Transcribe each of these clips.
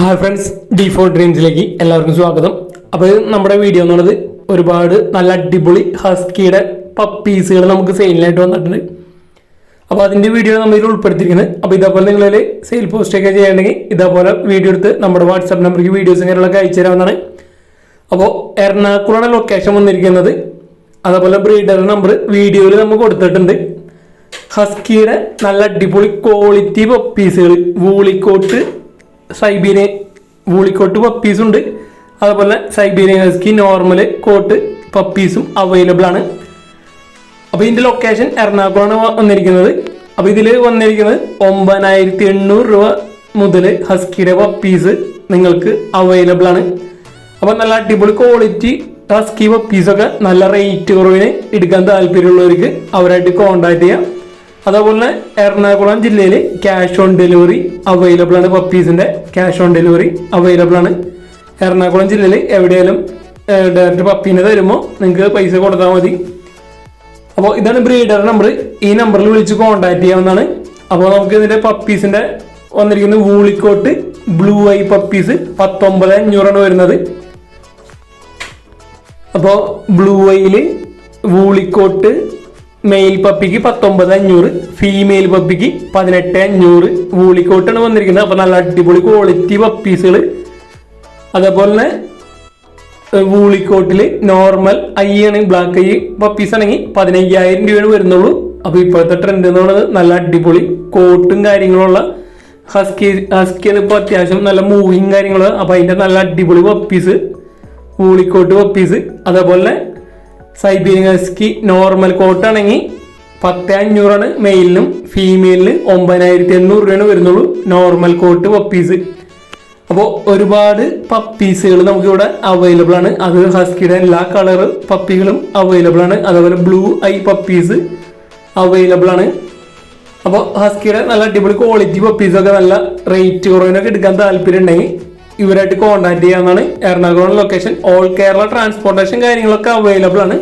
Hi friends D four ഡ്രീംസിലേക്ക് എല്ലാവർക്കും സ്വാഗതം. അപ്പോൾ നമ്മുടെ വീഡിയോ എന്ന് പറയുന്നത് ഒരുപാട് നല്ല അടിപൊളി ഹസ്കിയുടെ പപ്പീസുകൾ നമുക്ക് സെയിലായിട്ട് വന്നിട്ടുണ്ട്. അപ്പോൾ അതിന്റെ വീഡിയോ നമ്മൾ ഇതിൽ ഉൾപ്പെടുത്തിയിരിക്കുന്നത്. അപ്പോൾ ഇതേപോലെ നിങ്ങളിൽ സെയിൽ പോസ്റ്റൊക്കെ ചെയ്യണമെങ്കിൽ ഇതേപോലെ വീഡിയോ എടുത്ത് നമ്മുടെ വാട്സാപ്പ് നമ്പറിലേക്ക് വീഡിയോസ് കാര്യങ്ങളൊക്കെ അയച്ചു തരാവുന്നതാണ്. അപ്പോൾ എറണാകുളമാണ് ലൊക്കേഷൻ വന്നിരിക്കുന്നത്. അതേപോലെ ബ്രീഡർ നമ്പർ വീഡിയോയിൽ നമ്മൾ കൊടുത്തിട്ടുണ്ട്. ഹസ്കിയുടെ നല്ല അടിപൊളി ക്വാളിറ്റി പപ്പീസുകൾ വൂളിക്കോട്ട് സൈബീരിയൻ വൂളിക്കോട്ട് പപ്പീസും ഉണ്ട്. അതുപോലെ സൈബീരിയൻ ഹസ്കി നോർമൽ കോട്ട് പപ്പീസും അവൈലബിൾ ആണ്. അപ്പോൾ ഇതിന്റെ ലൊക്കേഷൻ എറണാകുളമാണ് വന്നിരിക്കുന്നത്. അപ്പോൾ ഇതിൽ വന്നിരിക്കുന്നത് ഒമ്പതിനായിരത്തി എണ്ണൂറ് രൂപ മുതൽ ഹസ്കിയുടെ പപ്പീസ് നിങ്ങൾക്ക് അവൈലബിൾ ആണ്. അപ്പോൾ നല്ല അടിപൊളി ക്വാളിറ്റി ഹസ്കി പപ്പീസൊക്കെ നല്ല റേറ്റ് കുറവിന് എടുക്കാൻ താല്പര്യമുള്ളവർക്ക് അവരായിട്ട് കോൺടാക്ട് ചെയ്യാം. അതേപോലെ എറണാകുളം ജില്ലയിൽ ക്യാഷ് ഓൺ ഡെലിവറി അവൈലബിൾ ആണ് പപ്പീസിന്റെ ക്യാഷ് ഓൺ ഡെലിവറി അവൈലബിൾ ആണ്. എറണാകുളം ജില്ലയിൽ എവിടെയാലും ഡയറക്റ്റ് പപ്പീനെ തരുമ്പോൾ നിങ്ങൾക്ക് പൈസ കൊടുത്താൽ മതി. അപ്പോൾ ഇതാണ് ബ്രീഡർ നമ്പർ ഈ നമ്പറിൽ വിളിച്ച് കോൺടാക്ട് ചെയ്യാവുന്നതാണ്. അപ്പോൾ നമുക്ക് ഇതിന്റെ പപ്പീസിന്റെ വന്നിരിക്കുന്ന വൂളിക്കോട്ട് ബ്ലൂ ഐ പപ്പീസ് പത്തൊമ്പത് അഞ്ഞൂറാണ് വരുന്നത്. അപ്പോൾ ബ്ലൂ ഐയിൽ വൂളിക്കോട്ട് മെയിൽ പപ്പിക്ക് പത്തൊമ്പത് അഞ്ഞൂറ് ഫീമെയിൽ പപ്പിക്ക് പതിനെട്ട് അഞ്ഞൂറ്. വൂളിക്കോട്ടാണ് വന്നിരിക്കുന്നത്. അപ്പോൾ നല്ല അടിപൊളി ക്വാളിറ്റി പപ്പീസുകൾ അതേപോലെ തന്നെ വൂളിക്കോട്ടിൽ നോർമൽ ഐ ആണ്. ബ്ലാക്ക് ഐ പപ്പീസ് ആണെങ്കിൽ പതിനയ്യായിരം രൂപയാണ് വരുന്നുള്ളൂ. അപ്പോൾ ഇപ്പോഴത്തെ ട്രെൻഡ് എന്ന് പറയുന്നത് നല്ല അടിപൊളി കോട്ടും കാര്യങ്ങളുള്ള ഹസ്കി ഹസ്കി ഇപ്പോൾ അത്യാവശ്യം നല്ല മൂവിങ് കാര്യങ്ങൾ അപ്പോൾ അതിന്റെ നല്ല അടിപൊളി പപ്പീസ് വൂളിക്കോട്ട് പപ്പീസ് അതേപോലെ സൈബീരിയൻ ഹസ്കി നോർമൽ കോട്ടാണെങ്കിൽ പത്ത് അഞ്ഞൂറാണ് മെയിലിനും ഫീമെയിലിന് ഒമ്പതിനായിരത്തി എണ്ണൂറ് രൂപയാണ് വരുന്നുള്ളൂ നോർമൽ കോട്ട് പപ്പീസ് അപ്പോൾ ഒരുപാട് പപ്പീസുകൾ നമുക്കിവിടെ അവൈലബിൾ ആണ്. അത് ഹസ്കിയുടെ എല്ലാ കളർ പപ്പികളും അവൈലബിൾ ആണ്. അതേപോലെ ബ്ലൂ ഐ പപ്പീസ് അവൈലബിൾ ആണ്. അപ്പോൾ ഹസ്കിയുടെ നല്ല അടിപൊളി ക്വാളിറ്റി പപ്പീസൊക്കെ നല്ല റേറ്റ് കുറവിനൊക്കെ എടുക്കാൻ താല്പര്യം ഉണ്ടെങ്കിൽ ഇവരായിട്ട് കോൺടാക്ട് ചെയ്യാവുന്നതാണ്. Ernakulam location all Kerala transportation കാര്യങ്ങളൊക്കെ അവൈലബിൾ ആണ്.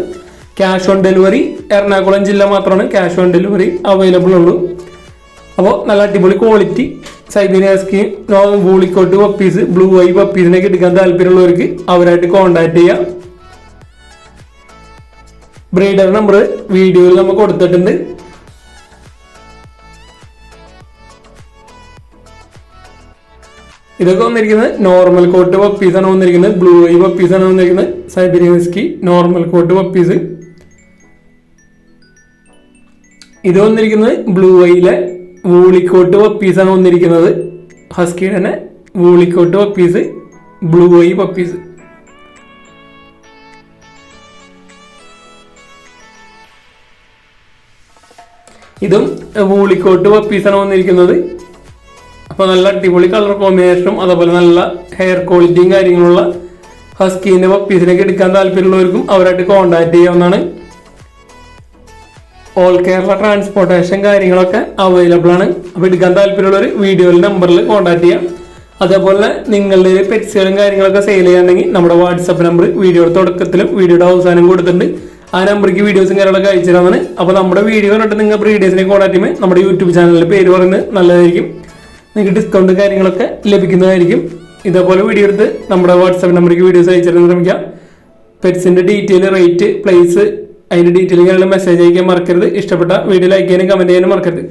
ക്യാഷ് ഓൺ ഡെലിവറി എറണാകുളം ജില്ല മാത്രമാണ് ക്യാഷ് ഓൺ ഡെലിവറി അവൈലബിൾ ഉള്ളൂ. അപ്പോൾ നല്ല അടിപൊളി quality Siberian husky woolly coat puppies blue eye പപ്പീസിനൊക്കെ എടുക്കാൻ താല്പര്യമുള്ളവർക്ക് അവരായിട്ട് കോൺടാക്ട് ചെയ്യാം. ബ്രീഡർ നമ്പർ വീഡിയോയിൽ നമ്മൾ കൊടുത്തിട്ടുണ്ട്. ഇതൊക്കെ വന്നിരിക്കുന്നത് നോർമൽ കോട്ട് പപ്പീസാണ് വന്നിരിക്കുന്നത്. ബ്ലൂ ഐ ആണ് വന്നിരിക്കുന്നത്. സൈബീനിയസ്കി നോർമൽ കോട്ട് പപ്പീസ് ഇത് വന്നിരിക്കുന്നത് ബ്ലൂ ഐയിലെ വൂളിക്കോട്ട് ആണ് വന്നിരിക്കുന്നത്. ഹസ്കി തന്നെ woolly coat puppies blue eye puppies ഇതും വൂളിക്കോട്ട് ആണ് വന്നിരിക്കുന്നത്. അപ്പോൾ നല്ല അടിപൊളി കളർ കോമ്പിനേഷനും അതുപോലെ നല്ല ഹെയർ ക്വാളിറ്റിയും കാര്യങ്ങളുള്ള ഹസ്കീന്റെ പപ്പീസിനൊക്കെ എടുക്കാൻ താല്പര്യമുള്ളവർക്കും അവരായിട്ട് കോൺടാക്ട് ചെയ്യാവുന്നതാണ്. ഓൾ കേരള ട്രാൻസ്പോർട്ടേഷൻ കാര്യങ്ങളൊക്കെ അവൈലബിൾ ആണ്. അപ്പോൾ എടുക്കാൻ താല്പര്യമുള്ളവർ വീഡിയോയിൽ നമ്പറിൽ കോൺടാക്ട് ചെയ്യാം. അതേപോലെ നിങ്ങളുടെ പെറ്റ്സുകളും കാര്യങ്ങളൊക്കെ സെയിൽ ചെയ്യാണെങ്കിൽ നമ്മുടെ വാട്സപ്പ് നമ്പർ വീഡിയോയുടെ തുടക്കത്തിലും വീഡിയോയുടെ അവസാനം കൊടുത്തിട്ടുണ്ട്. ആ നമ്പർക്ക് വീഡിയോസും കാര്യങ്ങളൊക്കെ അയച്ചു തരാമെന്നാണ് അപ്പോൾ നമ്മുടെ വീഡിയോ കണ്ടിട്ട് നിങ്ങൾ ബ്രീഡേഴ്സിനെ കോൺടാക്ട് ചെയ്യുമ്പോൾ നമ്മുടെ യൂട്യൂബ് ചാനലിന്റെ പേര് പറയുന്നത് നല്ലതായിരിക്കും. നിങ്ങൾക്ക് ഡിസ്കൗണ്ട് കാര്യങ്ങളൊക്കെ ലഭിക്കുന്നതായിരിക്കും. ഇതേപോലെ വീഡിയോ എടുത്ത് നമ്മുടെ വാട്സാപ്പ് നമ്പറിലേക്ക് വീഡിയോസ് അയച്ചു തരാൻ ശ്രമിക്കാം. പെറ്റ്സിന്റെ ഡീറ്റെയിൽ റേറ്റ് പ്ലേസ് അതിന്റെ ഡീറ്റെയിൽ മെസ്സേജ് അയക്കാൻ മറക്കരുത്. ഇഷ്ടപ്പെട്ട വീഡിയോ ലൈക്ക് ചെയ്യാനും കമന്റ് ചെയ്യാനും മറക്കരുത്.